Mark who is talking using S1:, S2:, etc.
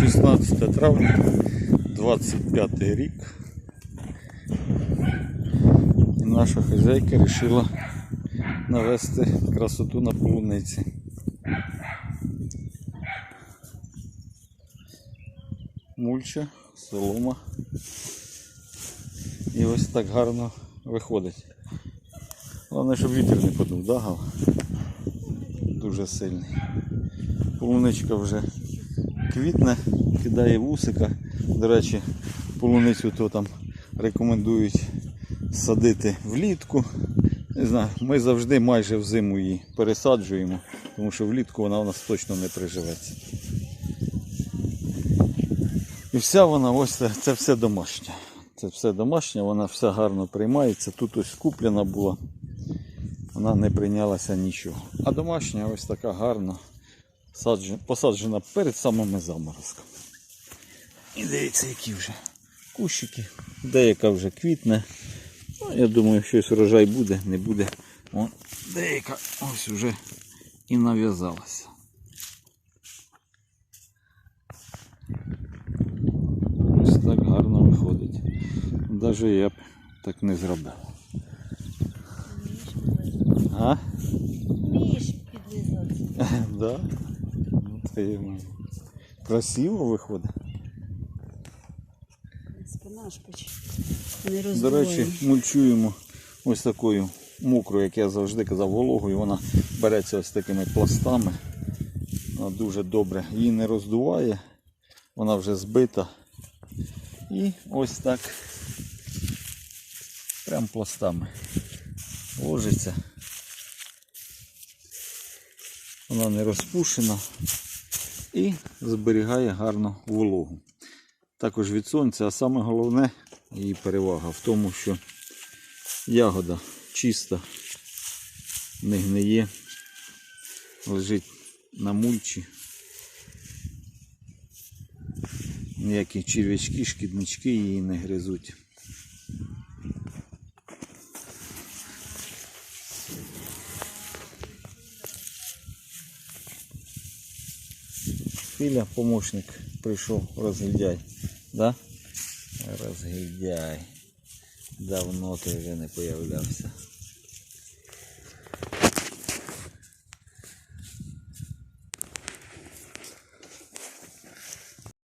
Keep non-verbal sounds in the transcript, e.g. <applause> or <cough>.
S1: 16 травня, 25 рік. І наша хазяйка вирішила навести красоту на полуниці. Мульча, солома. І ось так гарно виходить. Головне, щоб вітер не подув, да, Гал? Дуже сильний. Полуничка вже квітне, кидає вусика. До речі, полуницю то там рекомендують садити влітку. Не знаю, ми завжди майже взиму її пересаджуємо, тому що влітку вона у нас точно не приживеться. І вся вона ось це, це все домашнє. Це все домашнє, вона вся гарно приймається. Тут ось куплена була, вона не прийнялася нічого. А домашня ось така гарна, посаджена перед самими заморозками. І дивіться, які вже кущики. Деяка вже квітне. Ну, я думаю, щось урожай буде, не буде. О, деяка ось вже і нав'язалася. Ось так гарно виходить. Навіть я б так не зробив. А?
S2: Вмієш підв'язатися. <laughs>
S1: Да? Ну, це я маю. Красиво виходить.
S2: Спина ж
S1: До речі, мульчуємо ось такою мокрою, як я завжди казав, вологою. Вона береться ось такими пластами. Вона дуже добре. Її не роздуває, вона вже збита. І ось так прям пластами ложиться. Вона не розпушена і зберігає гарно вологу. Також від сонця, а саме головне її перевага в тому, що ягода чиста, не гниє, лежить на мульчі. Ніякі черв'ячки, шкіднички її не гризуть. Філя, помощник, прийшов розгильдяй. Да? Розглядяй. Давно ти вже не появлявся.